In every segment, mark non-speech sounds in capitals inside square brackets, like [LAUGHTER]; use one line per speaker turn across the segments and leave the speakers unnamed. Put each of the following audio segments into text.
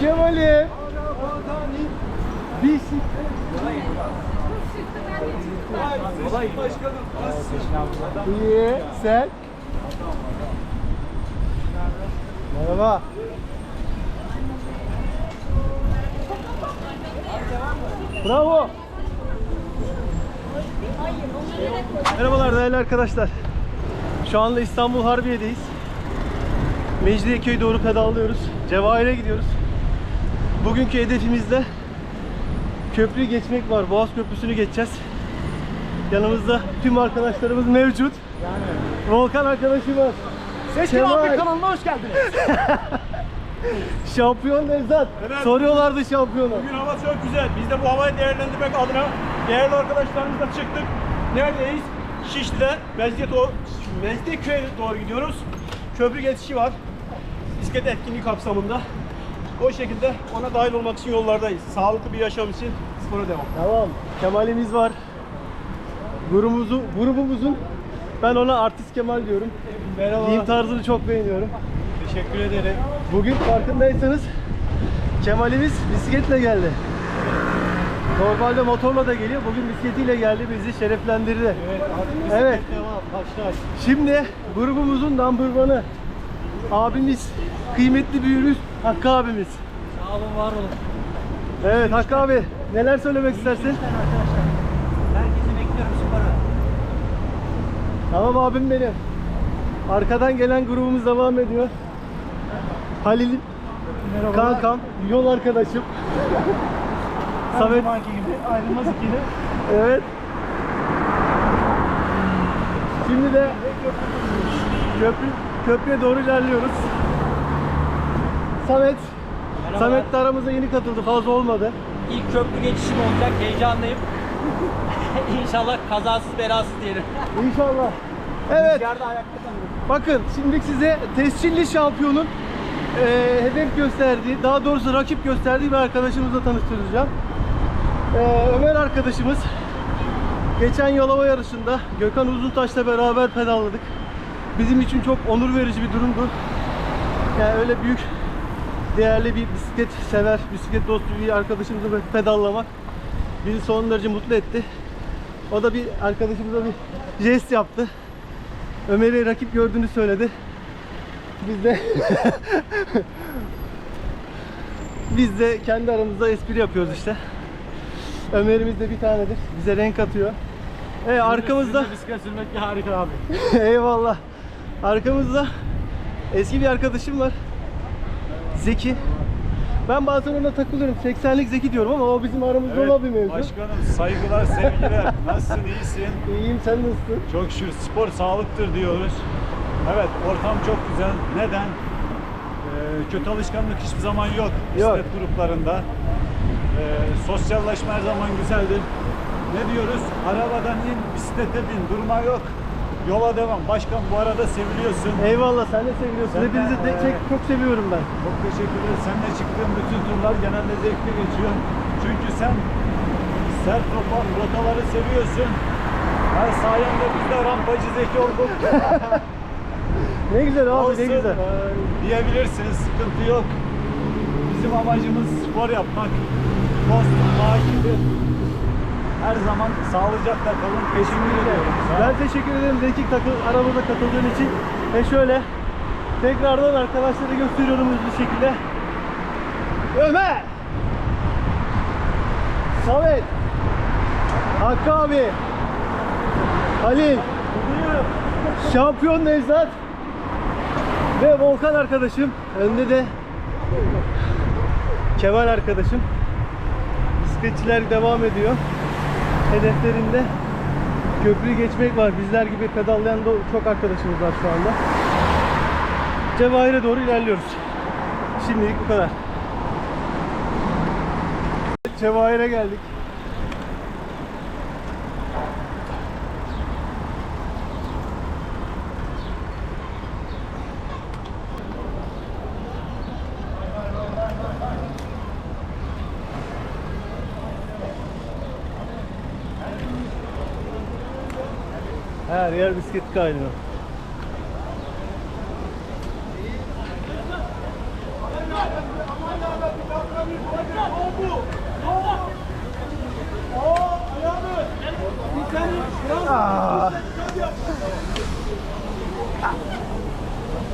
Kemal'im. Bisiklet. Kolay. Başkanım. İyi. Sen? Merhaba. Bravo. Merhabalar değerli arkadaşlar. Şu anda İstanbul Harbiye'deyiz. Mecidiyeköy'e doğru pedallıyoruz. Cevahir'e gidiyoruz. Bugünkü hedefimizde köprüyü geçmek var. Boğaz Köprüsü'nü geçeceğiz. Yanımızda tüm arkadaşlarımız mevcut. Volkan arkadaşım var.
Seçkin abi kanalına hoş geldiniz. [LAUGHS]
Şampiyon Nevzat.
Evet.
Soruyorlardı şampiyonu.
Bugün hava çok güzel. Biz de bu havayı değerlendirmek adına değerli arkadaşlarımızla çıktık. Neredeyiz? Şişli'de Mezdiye doğru, Mezdiyeköy'e doğru gidiyoruz. Köprü geçişi var. Bisiklet etkinliği kapsamında. O şekilde ona dahil olmak için yollardayız. Sağlıklı bir yaşam için spora devam.
Tamam. Kemal'imiz var. Grubumuzu, grubumuzun ben ona artist Kemal diyorum.
Merhaba.
Giyim tarzını çok beğeniyorum.
Teşekkür ederim.
Bugün farkındaysanız Kemal'imiz bisikletle geldi. Normalde motorla da geliyor. Bugün bisikletiyle geldi. Bizi şereflendirdi.
Evet, artık
Evet.
devam. Başlar.
Şimdi grubumuzun one'ı abimiz, kıymetli büyüğümüz Hakkı abimiz.
Sağ olun, var olun.
Evet Hakkı abi neler söylemek istersin?
arkadaşlar. Herkesi bekliyorum spora.
Tamam abim benim. Arkadan gelen grubumuz devam ediyor. Halil kankam, yol arkadaşım. Samet
gibi ayrılmaz ikili.
Evet. Şimdi de köprü, köprüye doğru ilerliyoruz. Samet.
Merhabalar.
Samet de aramıza yeni katıldı. Fazla olmadı.
İlk köprü geçişim olacak. Heyecanlıyım. [LAUGHS] İnşallah kazasız belasız diyelim.
İnşallah. Evet.
Yerde ayakta kalırım.
Bakın şimdi size tescilli şampiyonun eee, hedef gösterdiği, daha doğrusu rakip gösterdiği bir arkadaşımızla tanıştıracağım. Eee, Ömer arkadaşımız geçen Yalova yarışında Gökhan Uzuntaş'la beraber pedalladık. Bizim için çok onur verici bir durumdu. Yani öyle büyük değerli bir bisiklet sever, bisiklet dostu bir arkadaşımızla böyle pedallamak bizi son derece mutlu etti. O da bir arkadaşımıza bir jest yaptı. Ömer'i rakip gördüğünü söyledi. Biz de [LAUGHS] biz de kendi aramızda espri yapıyoruz işte. Ömer'imiz de bir tanedir. Bize renk atıyor. Evet arkamızda
Bisiklet sürmek bir harika abi. [LAUGHS]
eyvallah. Arkamızda eski bir arkadaşım var. Zeki. Ben bazen ona takılıyorum. 80'lik Zeki diyorum ama o bizim aramızda olan bir mevzu.
Başkanım saygılar, sevgiler. Nasılsın, iyisin?
İyiyim sen nasılsın?
Çok şükür spor sağlıktır diyoruz. Evet, ortam çok güzel. Neden? Ee, kötü alışkanlık hiçbir zaman yok bisiklet gruplarında. Ee, sosyalleşme her zaman güzeldir. Ne diyoruz? Arabadan in, bisiklete bin, durma yok. Yola devam. Başkan bu arada seviliyorsun.
Eyvallah sen de seviyorsun.
Sen de,
Hepinizi de,
eee,
çok, çok seviyorum ben.
Çok teşekkür ederiz. Seninle çıktığım bütün turlar genelde zevkli geçiyor. Çünkü sen sert toprak rotaları seviyorsun. Her sayende biz de rampacı zeki olduk. [LAUGHS]
Ne güzel abi ne
Olsun,
güzel.
eee, diyebilirsiniz. Sıkıntı yok. Bizim amacımız spor yapmak. Dostum, takibi. Her zaman sağlıcakla kalın. Ediyorum.
Ben teşekkür ederim Zeki takı, aramıza katıldığın için. Ve şöyle tekrardan arkadaşlara gösteriyorum hızlı şekilde. Ömer! Samet! Hakkı abi! Halil! Şampiyon Nevzat! Ve Volkan arkadaşım. Önde de Kemal arkadaşım. Bisikletçiler devam ediyor. Hedeflerinde köprüyü geçmek var. Bizler gibi pedallayan da çok arkadaşımız var şu anda. Cevahir'e doğru ilerliyoruz. Şimdilik bu kadar. Cevahir'e geldik. Her yer bisiklet kaynıyor.
Aa yap.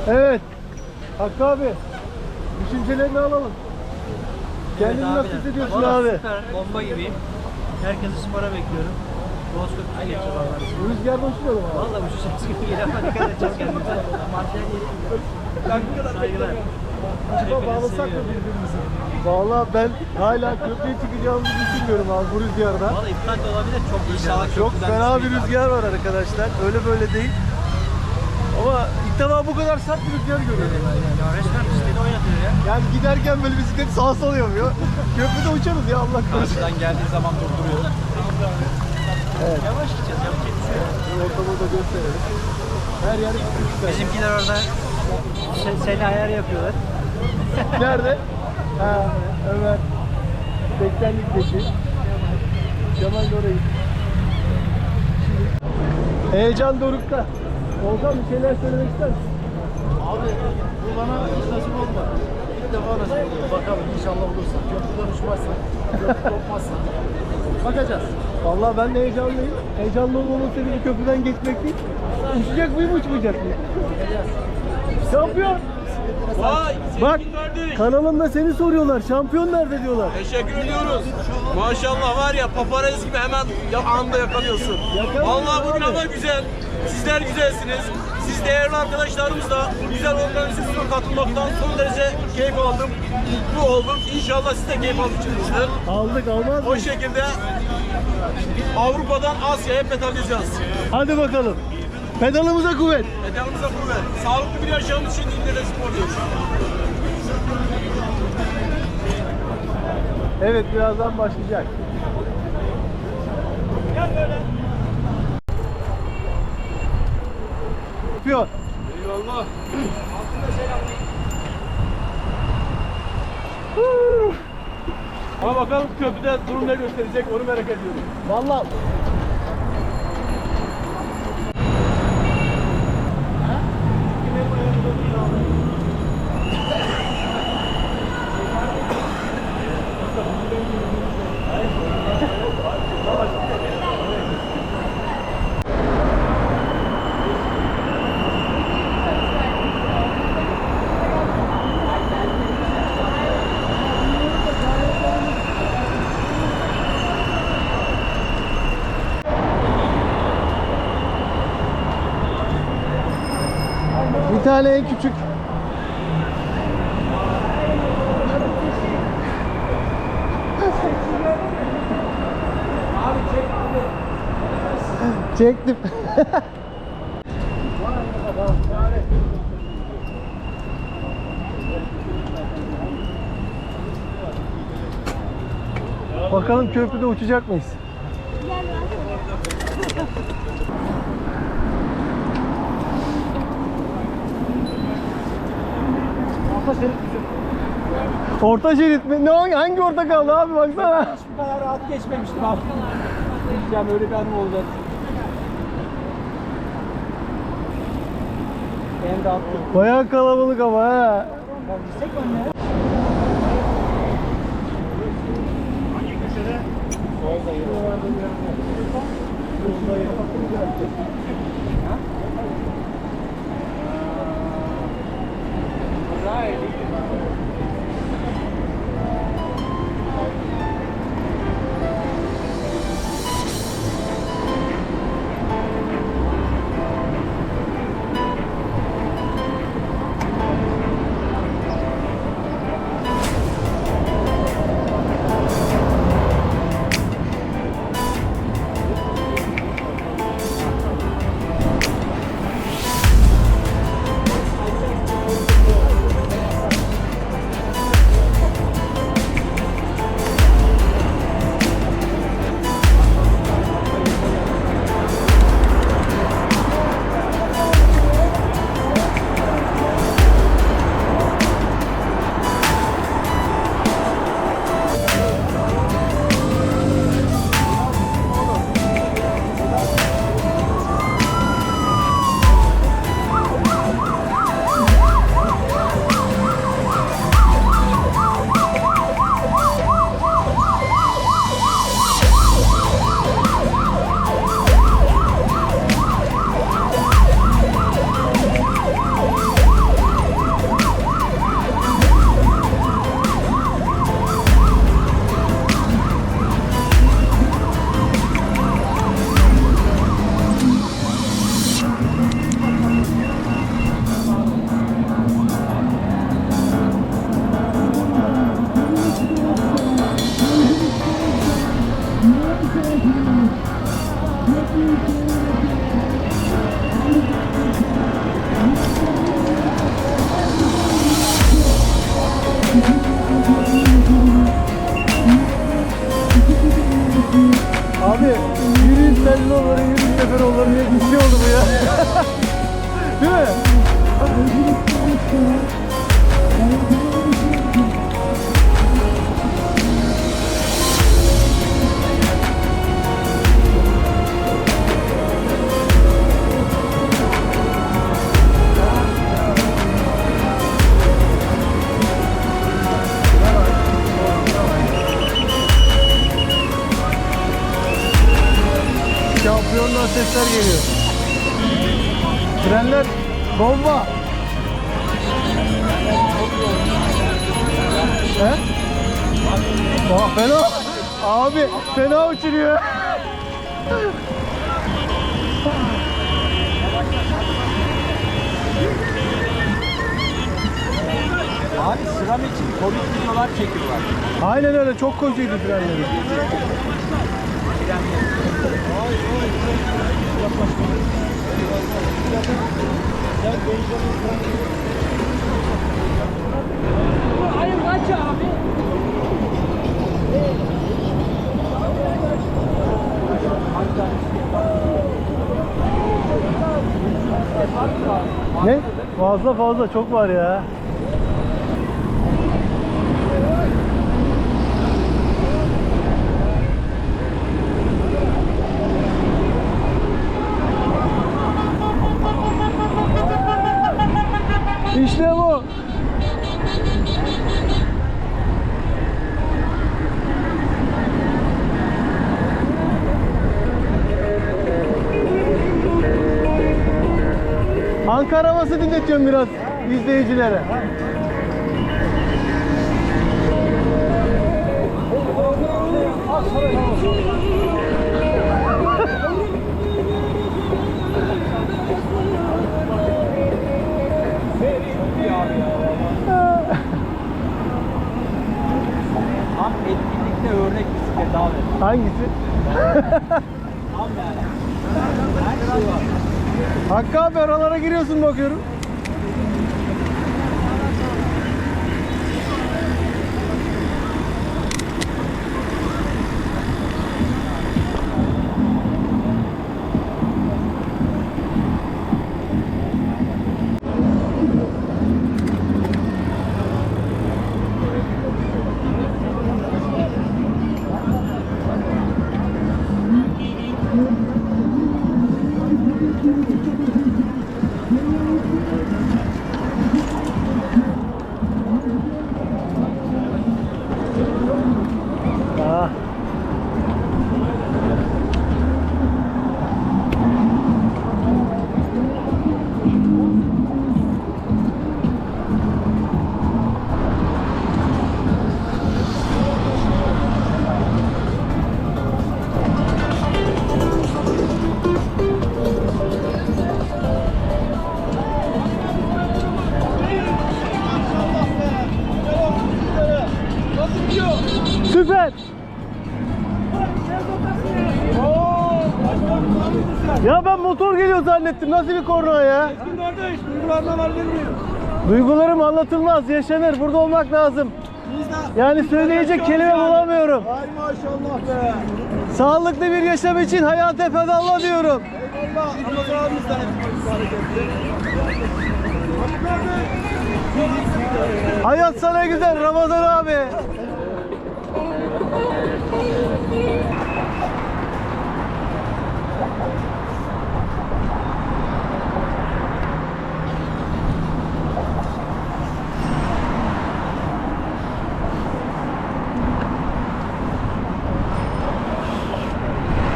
Evet. Hakkı abi. Düşüncelerini alalım. Kendini
Evet
nasıl hissediyorsun abi?
Süper, bomba gibiyim. Herkesi spora bekliyorum. Bozkurt geçiyor valla.
Rüzgarda uçmayalım abi.
Valla uçacağız gibi geliyor ama dikkat edeceğiz kendimize. Saygılar.
Acaba bağlasak mı birbirimizi? Valla ben hala köprüye çıkacağımızı düşünmüyorum abi bu rüzgarda.
Valla iptal de olabilir. Çok İnşallah
Çok fena bir rüzgar var arkadaşlar. Öyle böyle değil. Ama ilk defa bu kadar sert bir rüzgar görüyorum.
Ya resmen bisikleti oynatıyor ya.
Yani giderken böyle bisiklet sağa sola yapıyor. [LAUGHS] Köprüde uçarız ya Allah korusun.
Karşıdan geldiği zaman durduruyor.
Evet.
Yavaş gideceğiz. Şey yok.
Ortamı da gösterelim. Her yer güzel.
Bizimkiler orada se- seni ayar yapıyorlar. [LAUGHS]
Nerede? Ha, Ömer. 80'likteki. Kemal de oraya heyecan dorukta. Olcan bir şeyler söylemek ister misin?
Abi bu bana hiç nasip olmadı. İlk defa nasip oluyor. Bakalım inşallah olursa. Köprüden uçmazsa, köprü [LAUGHS] kopmazsa. Bakacağız.
Vallahi ben de heyecanlıyım. Heyecanlı olmamın sebebi köprüden geçmek değil. Uçacak mıyım uçmayacak mıyım? Şampiyon!
Vay
Bak
kardeş.
kanalımda seni soruyorlar. Şampiyon nerede diyorlar.
Teşekkür ediyoruz. Maşallah var ya paparazzi gibi hemen ya anda yakalıyorsun.
Yakalıyorsun
Vallahi bugün
abi.
hava güzel. Sizler güzelsiniz. Değerli arkadaşlarımızla güzel organizasyona katılmaktan son derece keyif aldım. Mutlu oldum. İnşallah siz de keyif almışsınızdır.
Aldık almaz
O
mı?
şekilde Avrupa'dan Asya'ya pedalayacağız.
Hadi bakalım. Pedalımıza kuvvet.
Pedalımıza kuvvet. Sağlıklı bir yaşamımız için de spor diyoruz.
Evet birazdan başlayacak.
Gel böyle.
Yapıyor.
Eyvallah. Ama bakalım köprüde durum ne gösterecek onu merak ediyorum.
Vallahi tane en küçük. Çektim. [LAUGHS] Bakalım köprüde uçacak mıyız? orta şerit düşün. Orta şerit mi? Ne hangi orta kaldı abi baksana.
Hiç bu kadar rahat geçmemiştim abi. Diyeceğim öyle bir anım olacak. Benim de attım.
Bayağı kalabalık ama ha.
Ya gitsek mi? Hangi köşede? Solda yürü. Solda yürü.
Abi yürüyün Selloğulları, yürüyün Seferoğulları diye bir şey oldu bu ya. [LAUGHS] Değil mi? Sesler geliyor. Trenler bomba. He? Aa, fena. Abi fena uçuruyor.
Abi sıram için komik videolar çekiyorlar.
Aynen öyle çok koşuydu trenleri.
Hayır kaç abi?
Ne? Fazla fazla çok var ya. Dinletiyorum biraz izleyicilere. Aralara giriyorsun bakıyorum. Zannettim. Nasıl bir korna ya?
Kardeş, duygularından halledemiyor.
Duygularım anlatılmaz, yaşanır. Burada olmak lazım. Yani söyleyecek kelime bulamıyorum.
Ay maşallah be.
Sağlıklı bir yaşam için hayata fedalla diyorum.
Eyvallah.
Hayat sana güzel Ramazan abi.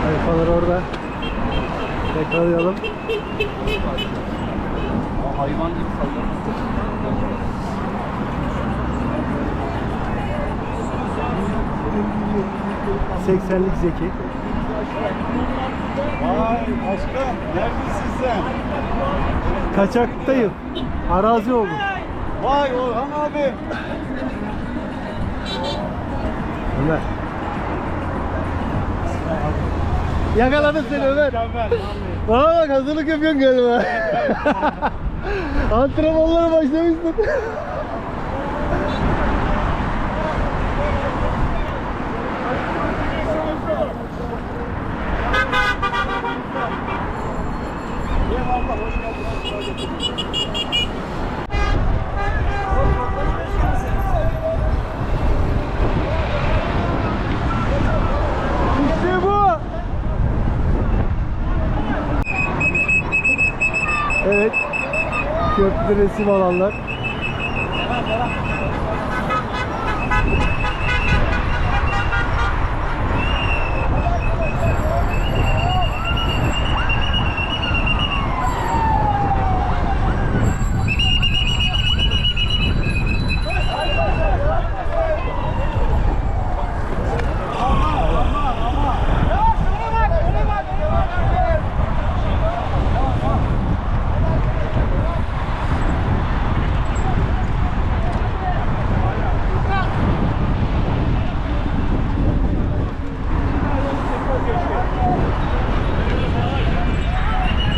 Sayfalar orada. Tekrarlayalım.
Hayvan gibi sallıyor.
80'lik Zeki.
Vay aşkım neredesin sen?
Kaçaktayım. Arazi oldum.
Vay Orhan abi.
Ömer. Yakaladım seni Ömer.
Mükemmel.
Bana bak hazırlık yapıyorsun galiba. [LAUGHS] Antrenmanlara başlamışsın. İşte bu. Evet. Köprüde resim alanlar.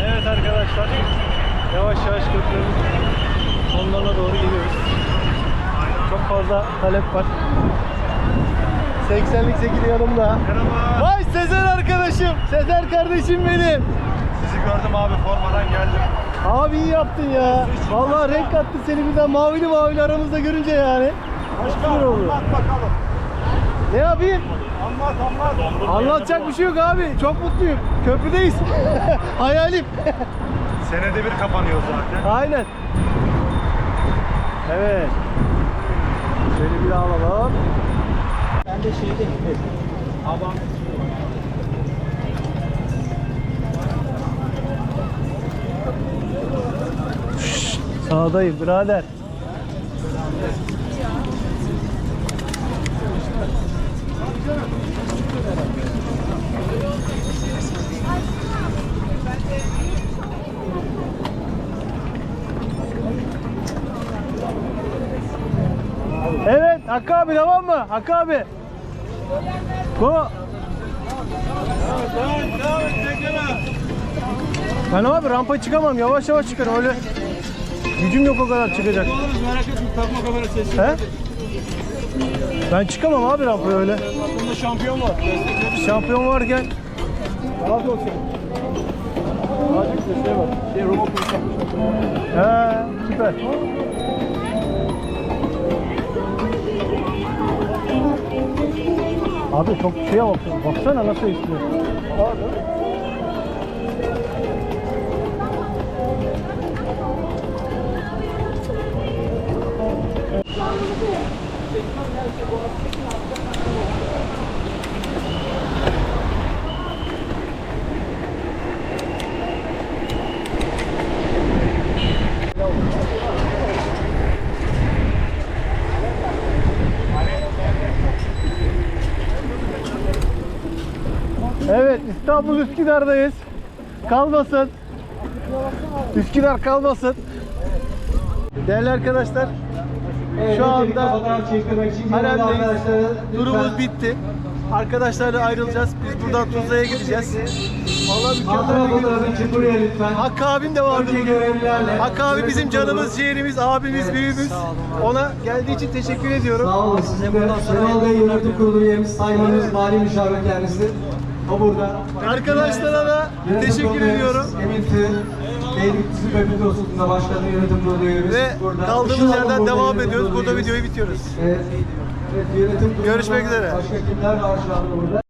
Evet arkadaşlar. Yavaş yavaş köprünün sonlarına doğru geliyoruz. Çok fazla talep var. 80'lik Zeki de yanımda.
Merhaba.
Vay Sezer arkadaşım. Sezer kardeşim benim.
Sizi gördüm abi formadan geldim.
Abi iyi yaptın ya. Vallahi renk kattı seni birden mavili mavili aramızda görünce yani. Başka oluyor.
Anlat bakalım.
Ne yapayım?
Anlat anlat.
Anlatacak bir şey yok abi. Çok mutluyum. Köprüdeyiz. [LAUGHS] Hayalim.
Senede bir kapanıyor zaten.
Aynen. Evet. Şöyle bir alalım.
Ben de şeyde Havan
Sağdayım birader. Evet Hakkı abi devam mı? Hakkı abi. Go. Ben abi rampa çıkamam. Yavaş yavaş çıkarım öyle. Gücüm yok o kadar çıkacak.
Oluruz merak etme takma kamera sesi.
He? Ben çıkamam abi rampaya öyle.
Bunda şampiyon var. Destekle.
Şampiyon varken
Razı olsun. Azıcık sesine bak. Şey robot polis yapmış.
he süper. Abi çok şeye bak. Baksana nasıl istiyor. Evet İstanbul Üsküdar'dayız. Kalmasın. Üsküdar kalmasın. Değerli arkadaşlar şu anda Harem'deyiz. Durumumuz bitti. Arkadaşlarla ayrılacağız. Biz buradan Tuzla'ya gideceğiz. Vallahi mükemmel bir gün. Hakkı abim de vardı. Hakkı abi bizim canımız, ciğerimiz, abimiz, büyüğümüz. Ona geldiği için teşekkür ediyorum.
Sağ olun. Size buradan Şenol Bey Yönetim Kurulu üyemiz, Saymanız Mali Müşavir kendisi. O burada.
Arkadaşlara da teşekkür ediyorum.
Emin Beylikdüzü Köprü Dostluğu'nda başkanı yönetim üyemiz.
Ve
burada.
kaldığımız yerden devam ediyoruz. Burada videoyu bitiriyoruz.
Evet. Evet, yönetim
Görüşmek üzere.
Başka kimler var şu anda burada?